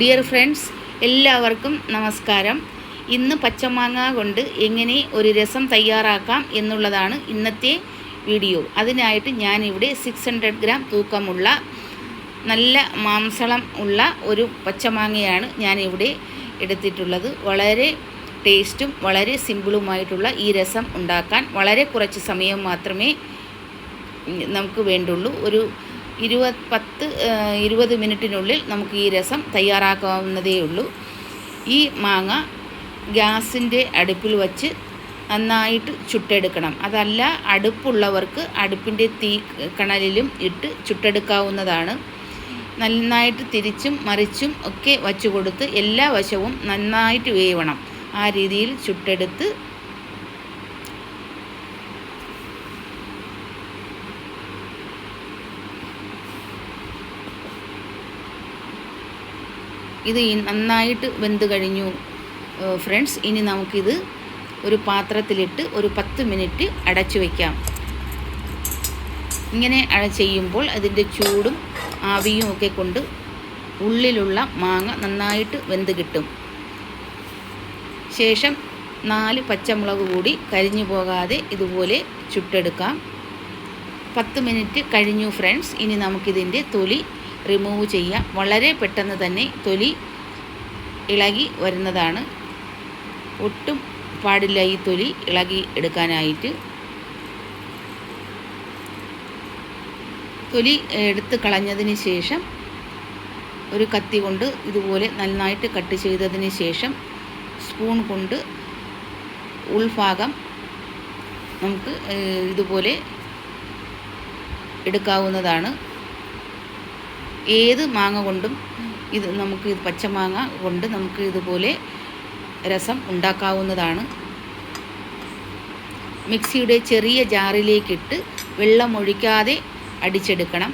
Dear friends എല്ലാവർക്കും നമസ്കാരം. ഇന്ന് പച്ചമാങ്ങ കൊണ്ട് എങ്ങനെ ഒരു രസം തയ്യാറാക്കാം എന്നുള്ളതാണ് ഇന്നത്തെ വീഡിയോ. അതിനായിട്ട് ഞാനിവിടെ സിക്സ് ഹൺഡ്രഡ് ഗ്രാം തൂക്കമുള്ള നല്ല മാംസളം ഉള്ള ഒരു പച്ചമാങ്ങയാണ് ഞാനിവിടെ എടുത്തിട്ടുള്ളത്. വളരെ ടേസ്റ്റും വളരെ സിമ്പിളുമായിട്ടുള്ള ഈ രസം ഉണ്ടാക്കാൻ വളരെ കുറച്ച് സമയം മാത്രമേ നമുക്ക് വേണ്ടുള്ളൂ. ഒരു ഇരുപത് പത്ത് ഇരുപത് മിനിറ്റിനുള്ളിൽ നമുക്ക് ഈ രസം തയ്യാറാക്കാവുന്നതേ ഉള്ളൂ. ഈ മാങ്ങ ഗ്യാസിന്റെ അടുപ്പിൽ വച്ച് നന്നായിട്ട് ചുട്ടെടുക്കണം. അതല്ല അടുപ്പുള്ളവർക്ക് അടുപ്പിന്റെ തീ കണലിലും ഇട്ട് ചുട്ടെടുക്കാവുന്നതാണ്. നന്നായിട്ട് തിരിച്ചും മറിച്ചും ഒക്കെ വച്ചു കൊടുത്ത് എല്ലാ വശവും നന്നായിട്ട് വേവണം. ആ രീതിയിൽ ചുട്ടെടുത്ത് ഇത് നന്നായിട്ട് വെന്ത് കഴിഞ്ഞു. ഫ്രണ്ട്സ് ഇനി നമുക്കിത് ഒരു പാത്രത്തിലിട്ട് ഒരു പത്ത് മിനിറ്റ് അടച്ചു വയ്ക്കാം ഇങ്ങനെ ചെയ്യുമ്പോൾ അതിന്റെ ചൂടും ആവിയും ഒക്കെ കൊണ്ട് ഉള്ളിലുള്ള മാങ്ങ നന്നായിട്ട് വെന്ത് കിട്ടും. ശേഷം നാല് പച്ചമുളക് കൂടി കരിഞ്ഞു പോകാതെ ഇതുപോലെ ചുട്ടെടുക്കാം. പത്ത് മിനിറ്റ് കഴിഞ്ഞു ഫ്രണ്ട്സ് ഇനി നമുക്കിതിന്റെ തൊലി റിമൂവ് ചെയ്യുക. വളരെ പെട്ടെന്ന് തന്നെ തൊലി ഇളകി വരുന്നതാണ്. ഒട്ടും പാടില്ല ഈ തൊലി ഇളകി എടുക്കാനായിട്ട്. തൊലി എടുത്ത് കളഞ്ഞതിന് ശേഷം ഒരു കത്തി കൊണ്ട് ഇതുപോലെ നന്നായിട്ട് കട്ട് ചെയ്തതിന് ശേഷം സ്പൂൺ കൊണ്ട് ഉൾഭാഗം നമുക്ക് ഇതുപോലെ എടുക്കാവുന്നതാണ്. ഏത് മാങ്ങ കൊണ്ടും ഇത് നമുക്ക് ഇത് പച്ചമാങ്ങ കൊണ്ട് നമുക്ക് ഇതുപോലെ രസം ഉണ്ടാക്കാവുന്നതാണ്. മിക്സിയുടെ ചെറിയ ജാറിലേക്കിട്ട് വെള്ളം ഒഴിക്കാതെ അടിച്ചെടുക്കണം.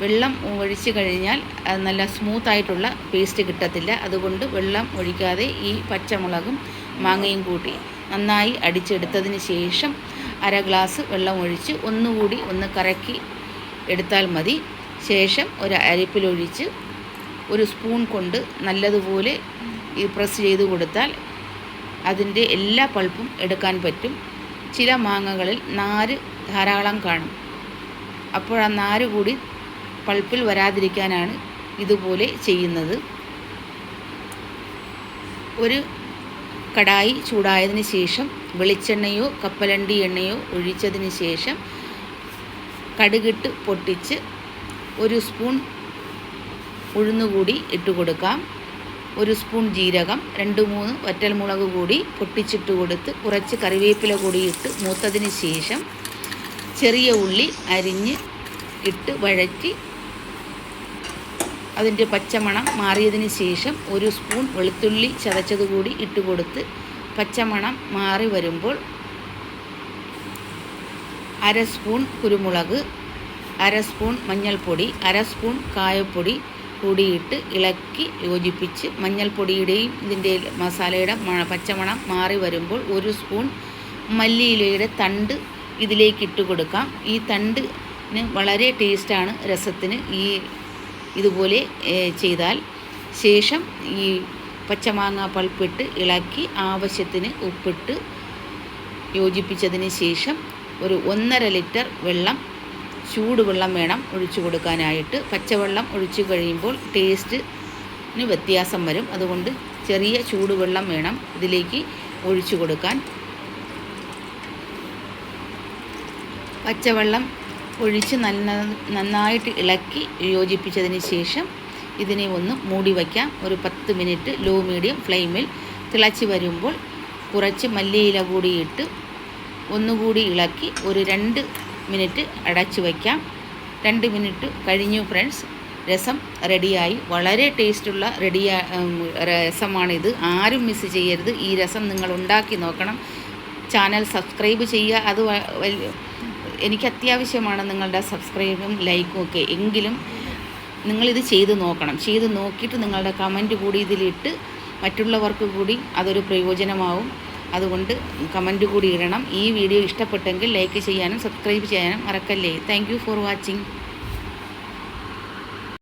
വെള്ളം ഒഴിച്ചു കഴിഞ്ഞാൽ അത് നല്ല സ്മൂത്തായിട്ടുള്ള പേസ്റ്റ് കിട്ടത്തില്ല. അതുകൊണ്ട് വെള്ളം ഒഴിക്കാതെ ഈ പച്ചമുളകും മാങ്ങയും കൂട്ടി നന്നായി അടിച്ചെടുത്തതിന് ശേഷം അര ഗ്ലാസ് വെള്ളം ഒഴിച്ച് ഒന്നുകൂടി ഒന്ന് കറക്കി എടുത്താൽ മതി. ശേഷം ഒരു അരിപ്പിലൊഴിച്ച് ഒരു സ്പൂൺ കൊണ്ട് നല്ലതുപോലെ ഈ പ്രസ് ചെയ്ത് കൊടുത്താൽ അതിന്റെ എല്ലാ പൾപ്പും എടുക്കാൻ പറ്റും. ചില മാങ്ങകളിൽ നാര് ധാരാളം കാണും. അപ്പോൾ ആ നാര് കൂടി പൾപ്പിൽ വരാതിരിക്കാനാണ് ഇതുപോലെ ചെയ്യുന്നത്. ഒരു കടായി ചൂടായതിന് ശേഷം വെളിച്ചെണ്ണയോ കപ്പലണ്ടി എണ്ണയോ ഒഴിച്ചതിന് ശേഷം കടുകിട്ട് പൊട്ടിച്ച് ഒരു സ്പൂൺ ഉഴുന്നുകൂടി ഇട്ട് കൊടുക്കാം. ഒരു സ്പൂൺ ജീരകം രണ്ട് മൂന്ന് വറ്റൽമുളക് കൂടി പൊട്ടിച്ചിട്ട് കൊടുത്ത് കുറച്ച് കറിവേപ്പില കൂടി ഇട്ട് മൂത്തതിന് ശേഷം ചെറിയ ഉള്ളി അരിഞ്ഞ് ഇട്ട് വഴറ്റി അതിന്റെ പച്ചമണം മാറിയതിന് ശേഷം ഒരു സ്പൂൺ വെളുത്തുള്ളി ചതച്ചത് കൂടി ഇട്ട് കൊടുത്ത് പച്ചമണം മാറി വരുമ്പോൾ അര സ്പൂൺ കുരുമുളക് അര സ്പൂൺ മഞ്ഞൾപ്പൊടി അര സ്പൂൺ കായപ്പൊടി കൂടിയിട്ട് ഇളക്കി യോജിപ്പിച്ച് മഞ്ഞൾപ്പൊടിയുടെയും ഇതിന്റെ മസാലയുടെ മണ പച്ചമണം മാറി വരുമ്പോൾ ഒരു സ്പൂൺ മല്ലിയിലയുടെ തണ്ട് ഇതിലേക്ക് ഇട്ട് കൊടുക്കാം. ഈ തണ്ടിന് വളരെ ടേസ്റ്റാണ് രസത്തിന്. ഈ ഇതുപോലെ ചെയ്താൽ ശേഷം ഈ പച്ചമാങ്ങ പൾപ്പിട്ട് ഇളക്കി ആവശ്യത്തിന് ഉപ്പിട്ട് യോജിപ്പിച്ചതിന് ശേഷം ഒരു ഒന്നര ലിറ്റർ വെള്ളം ചൂടുവെള്ളം വേണം ഒഴിച്ചു കൊടുക്കാനായിട്ട്. പച്ചവെള്ളം ഒഴിച്ചു കഴിയുമ്പോൾ ടേസ്റ്റിന് വ്യത്യാസം വരും. അതുകൊണ്ട് ചെറിയ ചൂടുവെള്ളം വേണം ഇതിലേക്ക് ഒഴിച്ചു കൊടുക്കാൻ. പച്ചവെള്ളം ഒഴിച്ച് നല്ല നന്നായിട്ട് ഇളക്കി യോജിപ്പിച്ചതിന് ശേഷം ഇതിനെ ഒന്ന് മൂടി വയ്ക്കാം. ഒരു പത്ത് മിനിറ്റ് ലോ മീഡിയം ഫ്ലെയിമിൽ തിളച്ച് വരുമ്പോൾ കുറച്ച് മല്ലിയില കൂടിയിട്ട് ഒന്നുകൂടി ഇളക്കി ഒരു രണ്ട് മിനിറ്റ് അടച്ചു വയ്ക്കാം. രണ്ട് മിനിറ്റ് കഴിഞ്ഞു ഫ്രണ്ട്സ് രസം റെഡിയായി വളരെ ടേസ്റ്റുള്ള റെഡിയാ രസമാണിത്. ആരും മിസ് ചെയ്യരുത്. ഈ രസം നിങ്ങൾ ഉണ്ടാക്കി നോക്കണം. ചാനൽ സബ്സ്ക്രൈബ് ചെയ്യുക. അത് എനിക്ക് അത്യാവശ്യമാണ് നിങ്ങളുടെ സബ്സ്ക്രൈബും ലൈക്കും ഒക്കെ. എങ്കിലും നിങ്ങളിത് ചെയ്ത് നോക്കണം. ചെയ്ത് നോക്കിയിട്ട് നിങ്ങളുടെ കമന്റ് കൂടി ഇതിലിട്ട് മറ്റുള്ളവർക്ക് കൂടി അതൊരു പ്രയോജനമാവും. അതുകൊണ്ട് കമന്റ് കൂടി ഇടണം. ഈ വീഡിയോ ഇഷ്ടപ്പെട്ടെങ്കിൽ ലൈക്ക് ചെയ്യാനും സബ്സ്ക്രൈബ് ചെയ്യാനും മറക്കല്ലേ. Thank for watching